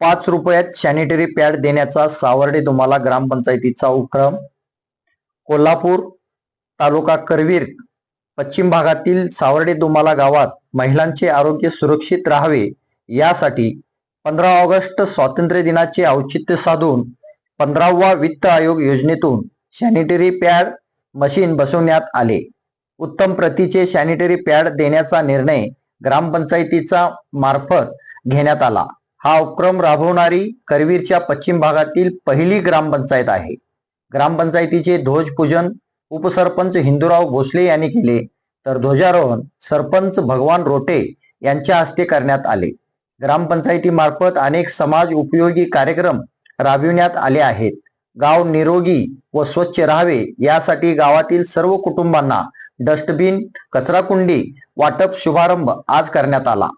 पाच रुपयात sanitary pad देण्याचा सावर्डे तुम्हाला ग्रामपंचायतीचा उपक्रम. कोल्हापूर तालुका करवीर पश्चिम भागातील सावर्डे दुमाला गावात महिलांचे आरोग्य सुरक्षित राहावे यासाठी पंधरा ऑगस्ट स्वातंत्र्य दिनाचे औचित्य साधून पंधरावा वित्त आयोग योजनेतून सॅनिटरी पॅड मशीन बसवण्यात आले. उत्तम प्रतीचे सॅनिटरी पॅड देण्याचा निर्णय ग्रामपंचायतीचा मार्फत घेण्यात आला. हा उपक्रम राबवणारी करवीरच्या पश्चिम भागातील पहिली ग्रामपंचायत आहे. ग्रामपंचायतीचे ध्वजपूजन उपसरपंच हिंदूराव भोसले यांनी केले तर ध्वजारोहण सरपंच भगवान रोटे यांच्या हस्ते करण्यात आले. ग्रामपंचायतीमार्फत अनेक समाज उपयोगी कार्यक्रम राबविण्यात आले आहेत. गाव निरोगी व स्वच्छ राहावे यासाठी गावातील सर्व कुटुंबांना डस्टबिन कचराकुंडी वाटप शुभारंभ आज करण्यात आला.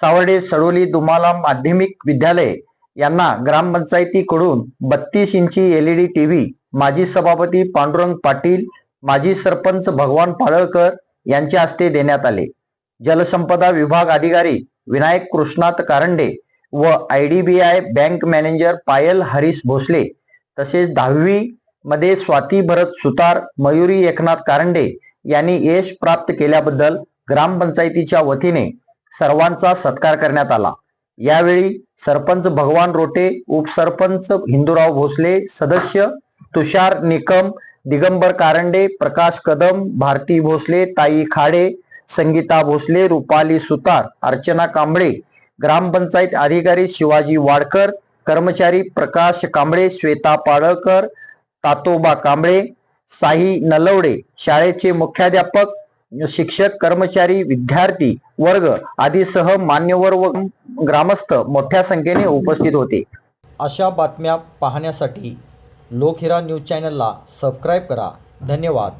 सावर्डे सडोली दुमाला माध्यमिक विद्यालय यांना ग्रामपंचायतीकडून बत्तीस इंची एलईडी टीव्ही माजी सभापती पांडुरंग पाटील माजी सरपंच भगवान पाडळकर यांच्या हस्ते देण्यात आले. जलसंपदा विभाग अधिकारी विनायक कृष्णात कारंडे व I D B I bank manager Payal Harish Bhosale तसेच दहावी मध्ये स्वाती भरत सुतार मयुरी एकनाथ कारंडे यांनी यश प्राप्त केल्याबद्दल ग्रामपंचायतीच्या वतीने सर्वांचा सत्कार करण्यात आला. यावेळी सरपंच भगवान रोटे उपसरपंच हिंदूराव भोसले सदस्य तुषार निकम दिगंबर कारंडे प्रकाश कदम भारती भोसले ताई खाडे संगीता भोसले रुपाली सुतार अर्चना कांबळे ग्रामपंचायत अधिकारी शिवाजी वाडकर कर्मचारी प्रकाश कांबळे श्वेता पाडळकर तातोबा कांबळे साई नलवडे शाळेचे मुख्याध्यापक शिक्षक कर्मचारी विद्यार्थी वर्ग आदीसह मान्यवर व ग्रामस्थ मोठ्या संख्येने उपस्थित होते. अशा बातम्या पाहण्यासाठी लोकहिरा न्यूज चॅनलला सबस्क्राईब करा. धन्यवाद.